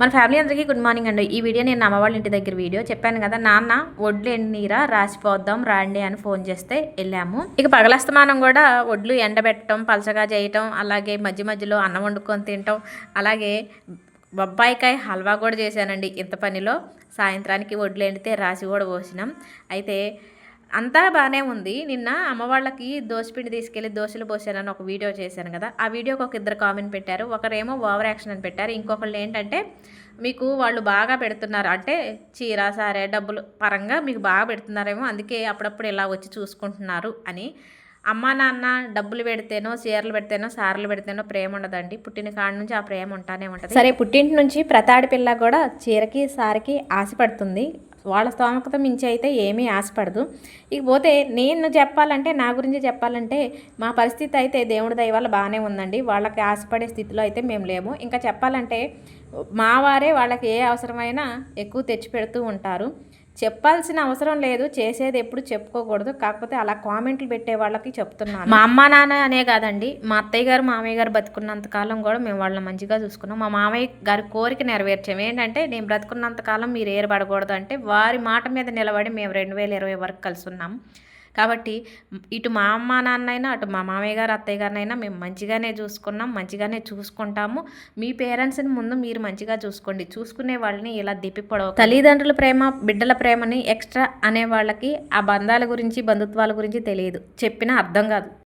మన ఫ్యామిలీ అందరికీ good morning అండి. ఈ వీడియో నేను అమ్మవాళ్ళ ఇంటి దగ్గర వీడియో చెప్పాను కదా. నాన్న వడ్లు ఎండినీరా రాసిపోద్దాం రాండి అని ఫోన్ చేస్తే వెళ్ళాము. ఇక పగలస్తమానం కూడా వడ్లు ఎండబెట్టడం పలచగా చేయటం అలాగే మధ్య మధ్యలో అన్నం వండుకొని తినటం అలాగే బొబ్బాయికాయ హల్వా కూడా చేశానండి. ఇంత పనిలో సాయంత్రానికి వడ్లు ఎండితే రాసి కూడా పోసినాం. అయితే అంతా బాగానే ఉంది. నిన్న అమ్మవాళ్ళకి దోశపిండి తీసుకెళ్ళి దోశలు పోసానని ఒక వీడియో చేశాను కదా. ఆ వీడియోకి ఒక ఇద్దరు కామెంట్ పెట్టారు. ఒకరేమో ఓవర్ యాక్షన్ అని పెట్టారు. ఇంకొకళ్ళు ఏంటంటే మీకు వాళ్ళు బాగా పెడుతున్నారు. అంటే చీర సారే డబ్బులు పరంగా మీకు బాగా పెడుతున్నారేమో అందుకే అప్పుడప్పుడు ఇలా వచ్చి చూసుకుంటున్నారు అని. అమ్మా నాన్న డబ్బులు పెడితేనో చీరలు పెడితేనో సారలు పెడితేనో ప్రేమ ఉండదండి. పుట్టిన కాడ నుంచి ఆ ప్రేమ ఉంటానే ఉంటుంది. సరే పుట్టింటి నుంచి ప్రతాడి పిల్ల కూడా చీరకి సారికి ఆశపడుతుంది. వాళ్ళ స్తోమకత మించి అయితే ఏమీ ఆశపడదు. ఇకపోతే నేను చెప్పాలంటే నా గురించి చెప్పాలంటే మా పరిస్థితి అయితే దేవుడి దయ వల్ల బాగానే ఉందండి. వాళ్ళకి ఆశపడే స్థితిలో అయితే మేము లేము. ఇంకా చెప్పాలంటే మా వారే వాళ్ళకి ఏ అవసరమైనా ఎక్కువ తెచ్చి పెడుతూ ఉంటారు. చెప్పాల్సిన అవసరం లేదు చేసేది ఎప్పుడు చెప్పుకోకూడదు. కాకపోతే అలా కామెంట్లు పెట్టే వాళ్ళకి చెప్తున్నాను. మా అమ్మ నాన్న అనే కాదండి. మా అత్తయ్య గారు మామయ్య గారు బతుకున్నంత కాలం కూడా మేము వాళ్ళని మంచిగా చూసుకున్నాం. మా మామయ్య గారి కోరిక నెరవేర్చాము ఏంటంటే నేను బ్రతుకున్నంత కాలం మీరు ఏర్పడకూడదు అంటే వారి మాట మీద నిలబడి మేము రెండు వేల ఇరవై వరకు కలిసి ఉన్నాం కాబట్టి ఇటు మా అమ్మ నాన్నైనా అటు మా మామయ్య గారు అత్తయ్య గారినైనా మేము మంచిగానే చూసుకున్నాం మంచిగానే చూసుకుంటాము. మీ పేరెంట్స్ని ముందు మీరు మంచిగా చూసుకోండి. చూసుకునే వాళ్ళని ఇలా దిప్పిపడవు తల్లిదండ్రుల ప్రేమ బిడ్డల ప్రేమని ఎక్స్ట్రా అనే వాళ్ళకి ఆ బంధాల గురించి బంధుత్వాల గురించి తెలియదు. చెప్పినా అర్థం కాదు.